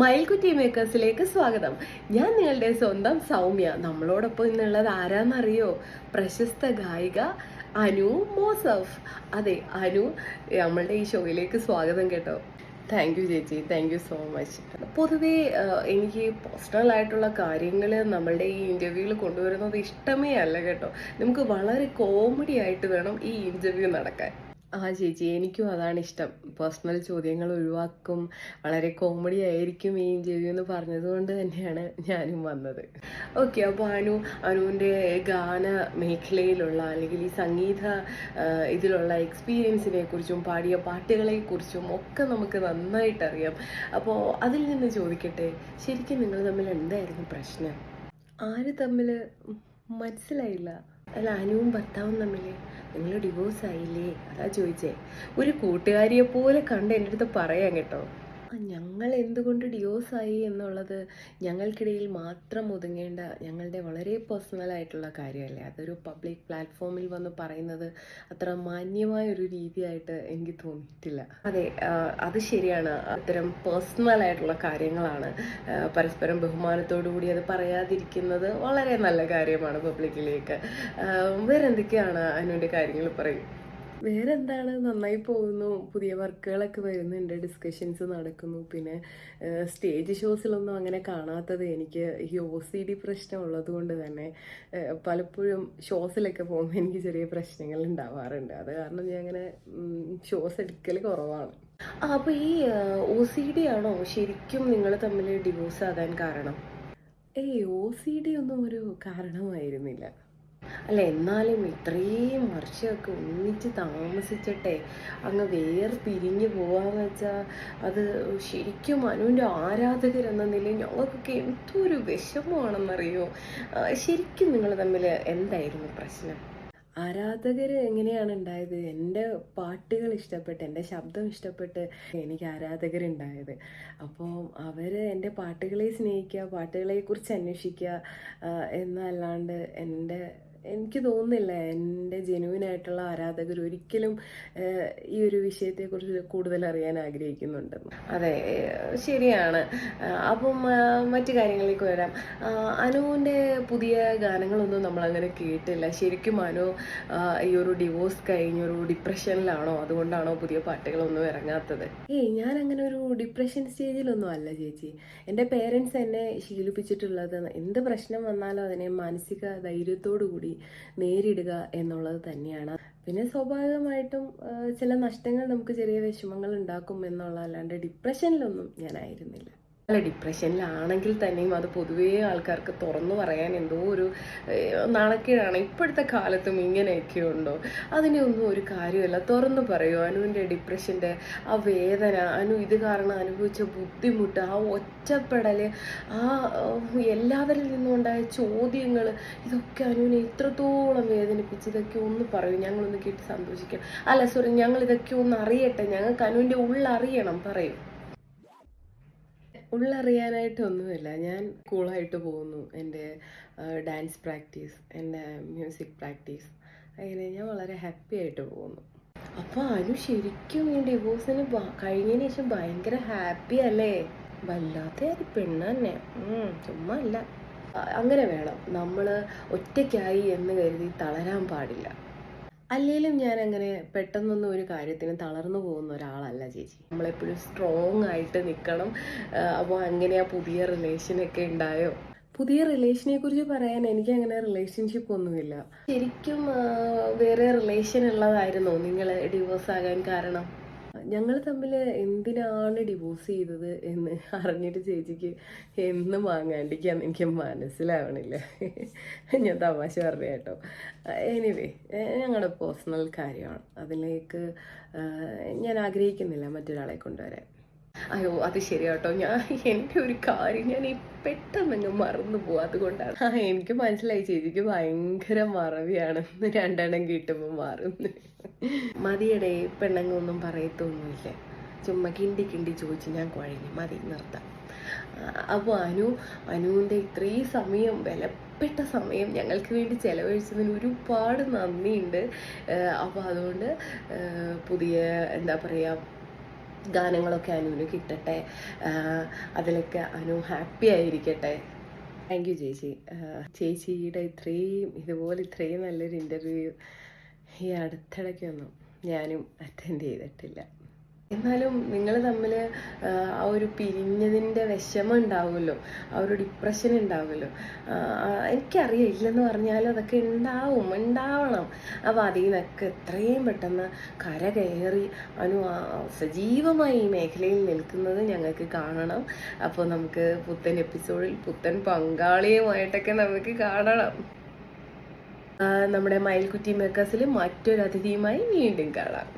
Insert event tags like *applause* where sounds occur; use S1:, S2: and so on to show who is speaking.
S1: മയിൽക്കുറ്റി മേക്കേഴ്സിലേക്ക് സ്വാഗതം. ഞാൻ നിങ്ങളുടെ സ്വന്തം സൗമ്യ. നമ്മളോടൊപ്പം ഇന്നുള്ളത് ആരാന്നറിയോ? പ്രശസ്ത ഗായിക അനു മോസഫ്. അതെ അനു നമ്മളുടെ ഈ ഷോയിലേക്ക് സ്വാഗതം കേട്ടോ. താങ്ക് യു ചേച്ചി. താങ്ക് യു സോ മച്ച് പൊതുവേ എനിക്ക് പേഴ്സണൽ ആയിട്ടുള്ള കാര്യങ്ങൾ നമ്മളുടെ ഈ ഇന്റർവ്യൂവിൽ കൊണ്ടുവരുന്നത് ഇഷ്ടമേ അല്ല കേട്ടോ. നമുക്ക് വളരെ കോമഡി ആയിട്ട് വേണം ഈ ഇന്റർവ്യൂ നടക്കാൻ. ആ ചേച്ചി എനിക്കും അതാണ് ഇഷ്ടം. പേഴ്സണൽ ചോദ്യങ്ങൾ ഒഴിവാക്കും. വളരെ കോമഡി ആയിരിക്കും ഈ ഇന്റർവ്യൂ എന്ന് പറഞ്ഞതുകൊണ്ട് തന്നെയാണ് ഞാനും വന്നത്. ഓക്കെ അപ്പോൾ അനു അനുവിന്റെ ഗാന മേഖലയിലുള്ള അല്ലെങ്കിൽ ഈ സംഗീത ഇതിലുള്ള എക്സ്പീരിയൻസിനെ കുറിച്ചും പാടിയ പാട്ടുകളെ കുറിച്ചും ഒക്കെ നമുക്ക് നന്നായിട്ട് അറിയാം. അപ്പോൾ അതിൽ നിന്ന് ചോദിക്കട്ടെ ശരിക്കും നിങ്ങൾ തമ്മിൽ എന്തായിരുന്നു പ്രശ്നം? ആര് തമ്മിൽ മനസ്സിലായില്ല. അല്ല അനുവും ഭർത്താവും തമ്മിൽ നിങ്ങൾ ഡിവോഴ്സ് ആയില്ലേ? അതാ ചോദിച്ചേ. ഒരു കൂട്ടുകാരിയെ പോലെ കണ്ട് എന്റെ അടുത്ത് പറയാം കേട്ടോ. ഞങ്ങൾ എന്തുകൊണ്ട് ഡിവോഴ്സായി എന്നുള്ളത് ഞങ്ങൾക്കിടയിൽ മാത്രം ഒതുങ്ങേണ്ട ഞങ്ങളുടെ വളരെ പേഴ്സണൽ ആയിട്ടുള്ള കാര്യമല്ലേ? അതൊരു പബ്ലിക് പ്ലാറ്റ്ഫോമിൽ വന്ന് പറയുന്നത് അത്ര മാന്യമായ ഒരു രീതിയായിട്ട് എനിക്ക് തോന്നിയിട്ടില്ല. അതെ അത് ശരിയാണ്. അത്തരം പേഴ്സണൽ ആയിട്ടുള്ള കാര്യങ്ങളാണ് പരസ്പരം ബഹുമാനത്തോടു കൂടി അത് പറയാതിരിക്കുന്നത് വളരെ നല്ല കാര്യമാണ് പബ്ലിക്കിലേക്ക് വേറെന്തൊക്കെയാണ് അതിനുവേണ്ടി കാര്യങ്ങൾ പറയും? വേറെ എന്താണ് നന്നായി പോകുന്നു. പുതിയ വർക്കുകളൊക്കെ വരുന്നുണ്ട്. ഡിസ്കഷൻസ് നടക്കുന്നു. പിന്നെ സ്റ്റേജ് ഷോസിലൊന്നും അങ്ങനെ കാണാത്തത് എനിക്ക് ഈ ഒ സി ഡി പ്രശ്നമുള്ളത് കൊണ്ട് തന്നെ പലപ്പോഴും ഷോസിലൊക്കെ പോകുമ്പോൾ എനിക്ക് ചെറിയ പ്രശ്നങ്ങൾ ഉണ്ടാവാറുണ്ട്. അത് കാരണം ഞാൻ അങ്ങനെ ഷോസ് എടുക്കൽ കുറവാണ്. ആ അപ്പോൾ ഈ ഒ സി ഡി ആണോ ശരിക്കും നിങ്ങൾ തമ്മിൽ ഡിവോഴ്സ് ആകാൻ കാരണം? ഏയ് ഒ സി ഡി ഒന്നും ഒരു കാരണമായിരുന്നില്ല. അല്ല എന്നാലും ഇത്രയും വർഷമൊക്കെ ഒന്നിച്ച് താമസിച്ചിട്ടെ അങ്ങ് വേർ പിരിഞ്ഞു പോവാന്ന് വെച്ചാൽ അത് ശരിക്കും അനുവിന്റെ ആരാധകരെന്ന നിലയിൽ ഞങ്ങൾക്കൊക്കെ ഒരു വിഷമമാണെന്നറിയോ? ശരിക്കും നിങ്ങൾ തമ്മിൽ എന്തായിരുന്നു പ്രശ്നം? ആരാധകർ എങ്ങനെയാണ് ഉണ്ടായത്? എന്റെ പാട്ടുകൾ ഇഷ്ടപ്പെട്ട് എന്റെ ശബ്ദം ഇഷ്ടപ്പെട്ട് എനിക്ക് ആരാധകരുണ്ടായത്. അപ്പോൾ അവർ എന്റെ പാട്ടുകളെ സ്നേഹിക്കുക പാട്ടുകളെക്കുറിച്ച് അന്വേഷിക്കുക എന്നല്ലാണ്ട് എന്റെ എനിക്ക് തോന്നുന്നില്ല എന്റെ ജെനുവിൻ ആയിട്ടുള്ള ആരാധകർ ഒരിക്കലും ഈ ഒരു വിഷയത്തെക്കുറിച്ച് കൂടുതൽ അറിയാൻ ആഗ്രഹിക്കുന്നുണ്ട്. അതെ ശരിയാണ്. അപ്പം മറ്റു കാര്യങ്ങളിലേക്ക് വരാം. അനുവിന്റെ പുതിയ ഗാനങ്ങളൊന്നും നമ്മൾ അങ്ങനെ കേട്ടില്ല. ശരിക്കും അനു ഈ ഒരു ഡിവോഴ്സ് കഴിഞ്ഞൊരു ഡിപ്രഷനിലാണോ അതുകൊണ്ടാണോ പുതിയ പാട്ടുകളൊന്നും ഇറങ്ങാത്തത്? ഏയ് ഞാൻ അങ്ങനെ ഒരു ഡിപ്രഷൻ സ്റ്റേജിലൊന്നും അല്ല ചേച്ചി. എന്റെ പേരൻസ് എന്നെ ശീലിപ്പിച്ചിട്ടുള്ളത് എന്ത് പ്രശ്നം വന്നാലും അതിനെ മാനസിക ധൈര്യത്തോടു കൂടി നേരിടുക എന്നുള്ളത് തന്നെയാണ്. പിന്നെ സ്വാഭാവികമായിട്ടും ചില നഷ്ടങ്ങൾ നമുക്ക് ചെറിയ വിഷമങ്ങൾ ഉണ്ടാക്കും എന്നുള്ള അല്ലാണ്ട് ഡിപ്രഷനിലൊന്നും ഞാനായിരുന്നില്ല അല്ല ഡിപ്രഷനിലാണെങ്കിൽ തന്നെയും അത് പൊതുവേ ആൾക്കാർക്ക് തുറന്നു പറയാൻ എന്തോ ഒരു നാണക്കേടാണ്. ഇപ്പോഴത്തെ കാലത്തും ഇങ്ങനെയൊക്കെ ഉണ്ടോ? അതിനൊന്നും ഒരു കാര്യമല്ല. തുറന്നു പറയൂ. അനുവിന്റെ ഡിപ്രഷന്റെ ആ വേദന അനു ഇത് കാരണം അനുഭവിച്ച ബുദ്ധിമുട്ട് ആ ഒറ്റപ്പെടൽ ആ എല്ലാവരിൽ നിന്നുണ്ടായ ചോദ്യങ്ങൾ ഇതൊക്കെ അനുവിനെ ഇത്രത്തോളം വേദനിപ്പിച്ച് ഇതൊക്കെ ഒന്ന് പറയൂ. ഞങ്ങളൊന്ന് കേട്ട് സന്തോഷിക്കാം. അല്ല സോറി ഞങ്ങൾ ഇതൊക്കെ ഒന്ന് അറിയട്ടെ. ഞങ്ങൾക്ക് അനുവിന്റെ ഉള്ളറിയണം. പറയൂ. ഉള്ളറിയാനായിട്ടൊന്നുമില്ല. ഞാൻ കൂളായിട്ട് പോകുന്നു. എന്റെ ഡാൻസ് പ്രാക്ടീസ് എന്റെ മ്യൂസിക് പ്രാക്ടീസ് അങ്ങനെ ഞാൻ വളരെ ഹാപ്പി ആയിട്ട് പോകുന്നു. അപ്പോൾ അനു ശരിക്കും ഈ ഡിവോഴ്സിന് കഴിഞ്ഞതിന് ശേഷം ഭയങ്കര ഹാപ്പി അല്ലേ? വല്ലാത്ത ഒരു പെണ്ണ് തന്നെ. ചുമ്മാ അല്ല. അങ്ങനെ വേണം. നമ്മൾ ഒറ്റയ്ക്കായി എന്ന് കരുതി തളരാൻ പാടില്ല. അല്ലെങ്കിലും ഞാൻ അങ്ങനെ പെട്ടെന്നൊന്നും ഒരു കാര്യത്തിന് തളർന്നു പോകുന്ന ഒരാളല്ല ചേച്ചി. നമ്മളെപ്പോഴും സ്ട്രോങ് ആയിട്ട് നിൽക്കണം അപ്പോൾ അങ്ങനെയാ പുതിയ റിലേഷനൊക്കെ ഉണ്ടായോ? പുതിയ റിലേഷനെ കുറിച്ച് പറയാൻ എനിക്ക് അങ്ങനെ റിലേഷൻഷിപ്പ് ഒന്നുമില്ല. ശരിക്കും വേറെ റിലേഷൻ ഉള്ളതായിരുന്നോ? നിങ്ങൾ ഡിവോഴ്സ് ആകാൻ കാരണം? ഞങ്ങൾ തമ്മിൽ എന്തിനാണ് ഡിവോഴ്സ് ചെയ്തത് എന്ന് *laughs* അറിഞ്ഞിട്ട് ചേച്ചിക്ക് എന്ന് വാങ്ങാണ്ടിരിക്കാന്ന് എനിക്ക് മനസ്സിലാവണില്ല. *laughs* ഞാൻ തമാശ പറഞ്ഞു കേട്ടോ. എനിവേ ഞങ്ങളുടെ പേഴ്സണൽ കാര്യമാണ്. അതിലേക്ക് ഞാൻ ആഗ്രഹിക്കുന്നില്ല മറ്റൊരാളെ കൊണ്ടുവരാൻ. അയ്യോ അത് ശരിയാട്ടോ. ഞാൻ എന്റെ ഒരു കാര്യം ഞാൻ ഈ പെട്ടെന്ന് അങ്ങ് മറന്നു പോകും അതുകൊണ്ടാണ്. ആ എനിക്ക് മനസ്സിലായി ചേച്ചിക്ക് ഭയങ്കര മറവിയാണ്. രണ്ടെണ്ണം കിട്ടുമ്പോൾ മാറുന്നു മതിയടെ പെണ്ണങ്ങൊന്നും പറയത്തൊന്നുമില്ല. ചുമ്മാ കിണ്ടി കിണ്ടി ചോദിച്ച് ഞാൻ കുഴഞ്ഞു മതി നിർത്താം. അപ്പോൾ അനു അനുവിന്റെ ഇത്രയും സമയം വിലപ്പെട്ട സമയം ഞങ്ങൾക്ക് വേണ്ടി ചെലവഴിച്ചതിന് ഒരുപാട് നന്ദിയുണ്ട്. അപ്പോൾ അതുകൊണ്ട് പുതിയ എന്താ പറയുക ഗാനങ്ങളൊക്കെ അനുവിന് കിട്ടട്ടെ. അതിലൊക്കെ അനു ഹാപ്പി ആയിരിക്കട്ടെ. താങ്ക് യു ചേച്ചി. ചേച്ചിയുടെ ഇത്രയും ഇതുപോലെ ഇത്രയും നല്ലൊരു ഇന്റർവ്യൂ ഈ അടുത്തിടയ്ക്കൊന്നും ഞാനും അറ്റൻഡ് ചെയ്തിട്ടില്ല. എന്നാലും നിങ്ങൾ തമ്മിൽ ആ ഒരു പിരിഞ്ഞതിന്റെ വിഷമം ഉണ്ടാവുമല്ലോ ആ ഒരു ഡിപ്രഷൻ ഉണ്ടാവുമല്ലോ. എനിക്കറിയാം ഇല്ലെന്ന് പറഞ്ഞാലും അതൊക്കെ ഉണ്ടാവും ഉണ്ടാവണം. അപ്പോൾ അതിൽ നിന്നൊക്കെ എത്രയും പെട്ടെന്ന് കര കയറി അനു സജീവമായി ഈ മേഖലയിൽ നിൽക്കുന്നത് ഞങ്ങൾക്ക് കാണണം. അപ്പോൾ നമുക്ക് പുത്തൻ എപ്പിസോഡിൽ പുത്തൻ പങ്കാളിയുമായിട്ടൊക്കെ നമുക്ക് കാണണം. നമ്മുടെ മയിൽക്കുറ്റി മേക്കേഴ്സിൽ മറ്റൊരു അതിഥിയുമായി വീണ്ടും കാണാം.